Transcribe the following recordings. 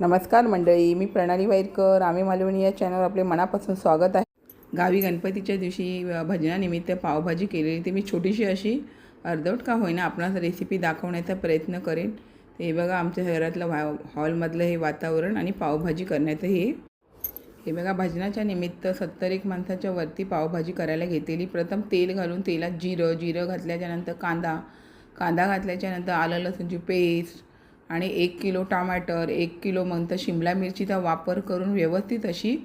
नमस्कार मंडळी मी प्रणाली वाईरकर. आम्ही मालवणी या चॅनलवर आपले मनापासून स्वागत आहे. गावी गणपतीच्या दिवशी भजनानिमित्त पावभाजी केलेली ती मी छोटीशी अशी अर्धवट का होईना आपणास रेसिपी दाखवण्याचा प्रयत्न करेन. ते हे बघा आमच्या शहरातलं व्हा हॉलमधलं हे वातावरण आणि पावभाजी करण्याचं हे हे बघा भजनाच्या निमित्त सत्तर एक माणसाच्या वरती पावभाजी करायला घेतलेली. प्रथम तेल घालून तेलात जिरं जिरं घातल्याच्यानंतर कांदा कांदा घातल्याच्यानंतर आलं लसूणची पेस्ट आणि एक किलो टमाटर एक किलो म्हणतं शिमला मिरचीचा वापर करून व्यवस्थित अशी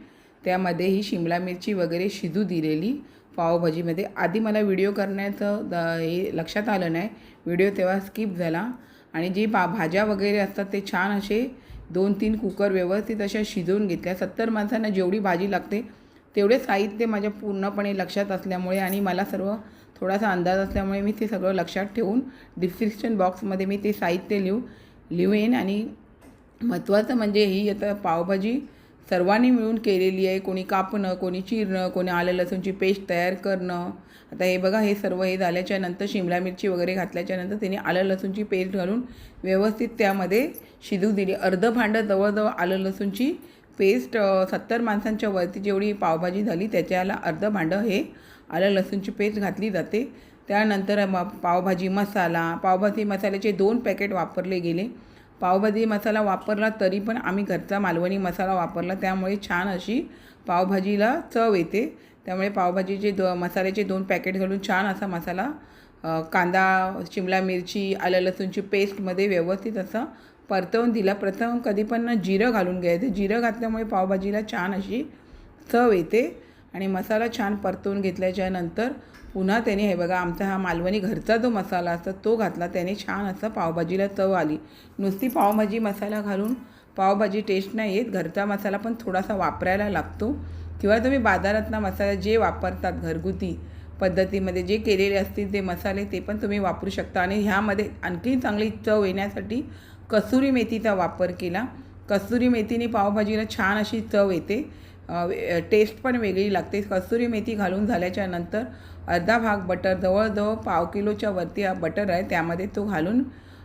त्यामध्ये ही शिमला मिरची वगैरे शिजू दिलेली पावभाजीमध्ये. आधी मला व्हिडिओ करण्याचं द हे लक्षात आलं नाही. व्हिडिओ तेव्हा स्किप झाला. आणि जी पा भाज्या वगैरे असतात ते छान असे दोन तीन कुकर व्यवस्थित अशा शिजवून घेतल्या. सत्तर माणसांना जेवढी भाजी लागते तेवढे साहित्य माझ्या पूर्णपणे लक्षात असल्यामुळे आणि मला सर्व थोडासा अंदाज असल्यामुळे मी ते सगळं लक्षात ठेवून डिस्क्रिप्शन बॉक्समध्ये मी ते साहित्य लिहू लिहून आणि महत्त्वाचं म्हणजे ही आता पावभाजी सर्वांनी मिळून केलेली आहे. कोणी कापणं कोणी चिरणं कोणी आलं लसूणची पेस्ट तयार करणं. आता हे बघा हे सर्व हे झाल्याच्यानंतर शिमला मिरची वगैरे घातल्याच्या नंतर त्यांनी आलं लसूणची पेस्ट घालून व्यवस्थित त्यामध्ये शिजू दिली. अर्ध भांडं जवळजवळ आलं लसूणची पेस्ट सत्तर माणसांच्या वरती जेवढी पावभाजी झाली त्याच्याला अर्ध भांडं हे आलं लसूणची पेस्ट घातली जाते. त्यानंतर म पावभाजी मसाला. पावभाजी मसाल्याचे दोन पॅकेट वापरले गेले. पावभाजी मसाला वापरला तरी पण आम्ही घरचा मालवणी मसाला वापरला. त्यामुळे छान अशी पावभाजीला चव येते. त्यामुळे पावभाजीचे दो मसाल्याचे दोन पॅकेट घालून छान असा मसाला कांदा शिमला मिरची आलं लसूणची पेस्टमध्ये व्यवस्थित असं परतवून दिला. प्रथम कधी पण जिरं घालून घ्यायचं. जिरं घातल्यामुळे पावभाजीला छान अशी चव येते आणि मसाला छान परतवून घेतल्याच्या नंतर पुन्हा त्याने हे बघा आमचा हा मालवणी घरचा जो मसाला असतो तो घातला. त्याने छान असं पावभाजीला चव आली. नुसती पावभाजी मसाला घालून पावभाजी टेस्ट नाही येत. घरचा मसाला पण थोडासा वापरायला लागतो. किंवा तुम्ही बाजारातला मसाला जे वापरतात घरगुती पद्धतीमध्ये जे केलेले असतील ते मसाले ते पण तुम्ही वापरू शकता. आणि ह्यामध्ये आणखी चांगली चव येण्यासाठी कसुरी मेथीचा वापर केला. कसुरी मेथीने पावभाजीला छान अशी चव येते. टेस्ट पण वेगळी लागते. कसुरी मेथी घालून झाल्याच्यानंतर अर्धा भाग बटर जवळजवळ पाव किलोच्या वरती बटर आहे. त्यामध्ये तो घालून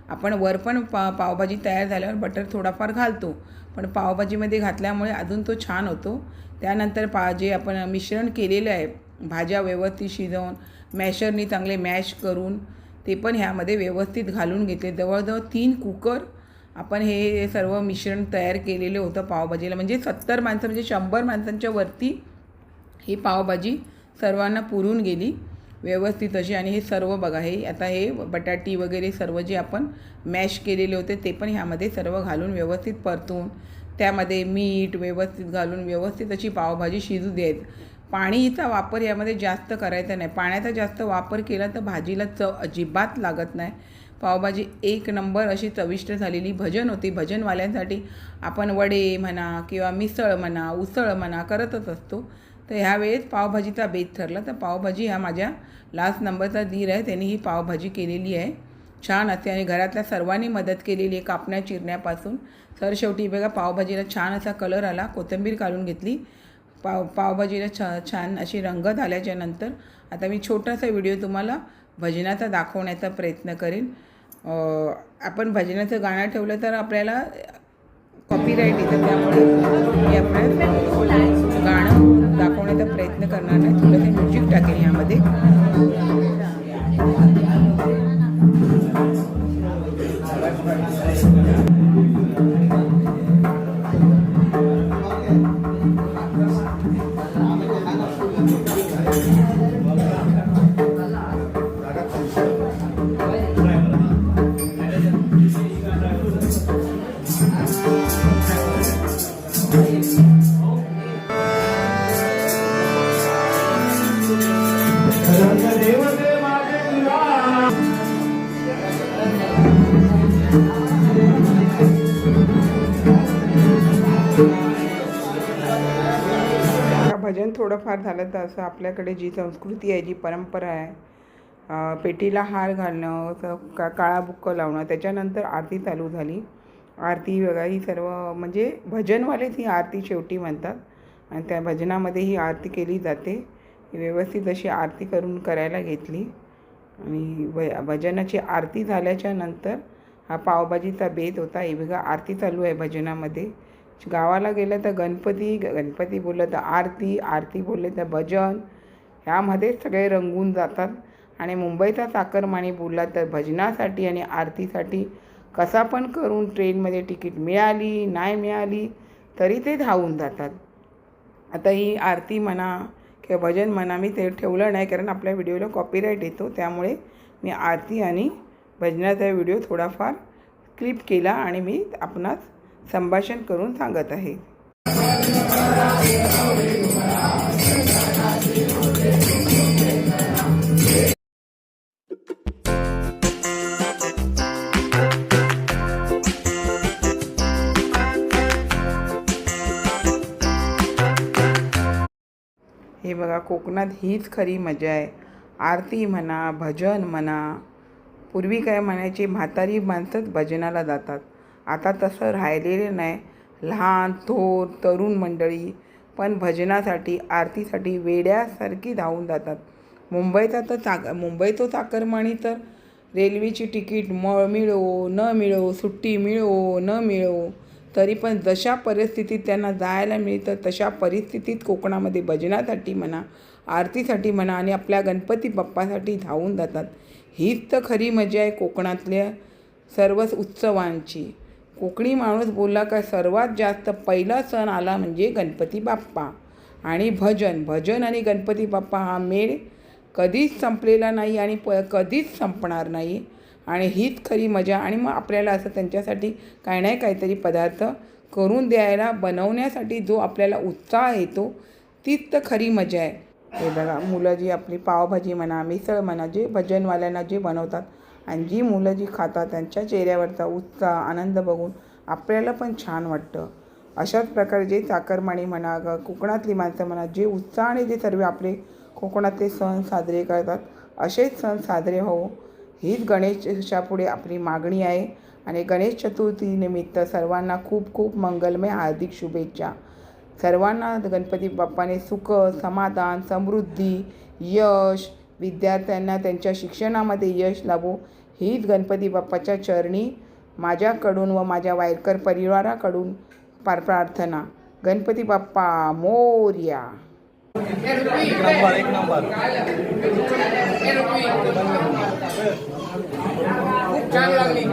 आपण वर पण पा पावभाजी तयार झाल्यावर बटर थोडाफार घालतो. पण पावभाजीमध्ये घातल्यामुळे अजून तो छान होतो. त्यानंतर पा जे आपण मिश्रण केलेलं आहे भाज्या व्यवस्थित शिजवून मॅशरनी चांगले मॅश करून ते पण ह्यामध्ये व्यवस्थित घालून घेतले. जवळजवळ तीन कुकर आपण हे सर्व मिश्रण तयार केलेलं होतं पावभाजीला. म्हणजे सत्तर माणसं म्हणजे शंभर माणसांच्या वरती ही पावभाजी सर्वांना पुरून गेली व्यवस्थित अशी. आणि हे सर्व बघा हे आता हे बटाटी वगैरे सर्व जे आपण मॅश केलेले होते ते पण ह्यामध्ये सर्व घालून व्यवस्थित परतून त्यामध्ये मीठ व्यवस्थित घालून व्यवस्थित अशी पावभाजी शिजू द्यायचं. पाणीचा वापर यामध्ये जास्त करायचा नाही. पाण्याचा जास्त वापर केला तर भाजीला चव अजिबात लागत नाही. पावभाजी एक नंबर अशी चविष्ट झालेली भजन होती. भजनवाल्यांसाठी आपण वडे म्हणा किंवा मिसळ म्हणा उसळ म्हणा करतच असतो. तर ह्यावेळेस पावभाजीचा बेत ठरला. तर पावभाजी हा माझ्या लास्ट नंबरचा धीर आहे. त्यांनी ही पावभाजी केलेली आहे. छान असते आणि घरातल्या सर्वांनी मदत केलेली आहे कापण्या चिरण्यापासून. सर शेवटी बघा पावभाजीला छान असा कलर आला. कोथिंबीर काढून घेतली. पाव पावभाजीला छ छान अशी रंगत झाल्याच्यानंतर आता मी छोटासा व्हिडिओ तुम्हाला भजनाचा दाखवण्याचा प्रयत्न करेन. आपण भजनाचं गाणं ठेवलं तर आपल्याला कॉपीराईट येतं. त्यामुळे मी गाणं दाखवण्याचा प्रयत्न करणार नाही. थोडंसं म्युझिक टाकेन यामध्ये. थोडंफार झालं तर असं आपल्याकडे जी संस्कृती आहे जी परंपरा आहे पेटीला हार घालणं असं का काळा बुक्क लावणं त्याच्यानंतर आरती चालू झाली. आरती वगैरे ही सर्व म्हणजे भजनवालेच ही आरती शेवटी म्हणतात आणि त्या भजनामध्ये ही आरती केली जाते. व्यवस्थित अशी आरती करून करायला घेतली आणि भ भजनाची आरती झाल्याच्यानंतर हा पावभाजीचा बेत होता. हे बघा आरती चालू आहे भजनामध्ये. गावाला गेलं तर गणपती गणपती बोललं तर आरती आरती बोलले तर भजन. ह्यामध्येच सगळे रंगून जातात. आणि मुंबईचा चाकरमानी बोलला तर भजनासाठी आणि आरतीसाठी कसा पण करून ट्रेनमध्ये तिकीट मिळाली नाही मिळाली तरी ते धावून जातात. आता ही आरती म्हणा किंवा भजन म्हणा मी ते ठेवलं नाही कारण आपल्या व्हिडिओला कॉपीराईट येतो. त्यामुळे मी आरती आणि भजनाचा व्हिडिओ थोडाफार क्लिप केला आणि मी आपणास संभाषण करून सांगत आहे. हे बघा कोकणात हीच खरी मजा आहे. आरती म्हणा भजन म्हणा पूर्वी काय म्हणायची म्हातारी माणसंच भजनाला जातात. आता तसं राहिलेले नाही. लहान थोर तरुण मंडळी पण भजनासाठी आरतीसाठी वेड्यासारखी धावून जातात. मुंबईचा तर चाक मुंबई तो चाकरमाणी तर रेल्वेची तिकीट म मिळो न मिळो सुट्टी मिळो न मिळो तरी पण जशा परिस्थितीत त्यांना जायला मिळतं तशा परिस्थितीत कोकणामध्ये भजनासाठी म्हणा आरतीसाठी म्हणा आणि आपल्या गणपती बाप्पासाठी धावून जातात. हीच तर खरी मजा आहे कोकणातल्या सर्वच उत्सवांची. कोकणी माणूस बोलला का सर्वात जास्त पहिला सण आला म्हणजे गणपती बाप्पा. आणि भजन भजन आणि गणपती बाप्पा हा मेळ कधीच संपलेला नाही आणि प कधीच संपणार नाही. आणि हीच खरी मजा आणि मग आपल्याला असं त्यांच्यासाठी काही नाही काहीतरी पदार्थ करून द्यायला बनवण्यासाठी जो आपल्याला उत्साह येतो तीच तर खरी मजा आहे. हे बघा मुलं जी आपली पावभाजी म्हणा मिसळ म्हणा जे भजनवाल्यांना जे बनवतात आणि जी मुलं जी खातात त्यांच्या चेहऱ्यावरचा उत्साह आनंद बघून आपल्याला पण छान वाटतं. अशाच प्रकारे जे चाकरमाणी म्हणा कोकणातली माणसं म्हणा जे उत्साहाने जे सर्व आपले कोकणातले सण साजरे करतात असेच सण साजरे हो हीच गणेशापुढे आपली मागणी आहे. आणि गणेश चतुर्थीनिमित्त सर्वांना खूप खूप मंगलमय हार्दिक शुभेच्छा. सर्वांना गणपती बाप्पाने सुख समाधान समृद्धी यश विद्यार्थ्यांना त्यांच्या शिक्षणामध्ये यश लाभो हीच गणपती बाप्पाच्या चरणी माझ्याकडून व माझ्या वायरकर परिवाराकडून पार प्रार्थना. गणपती बाप्पा मोर्या. नंबर एक नंबर. छान लागली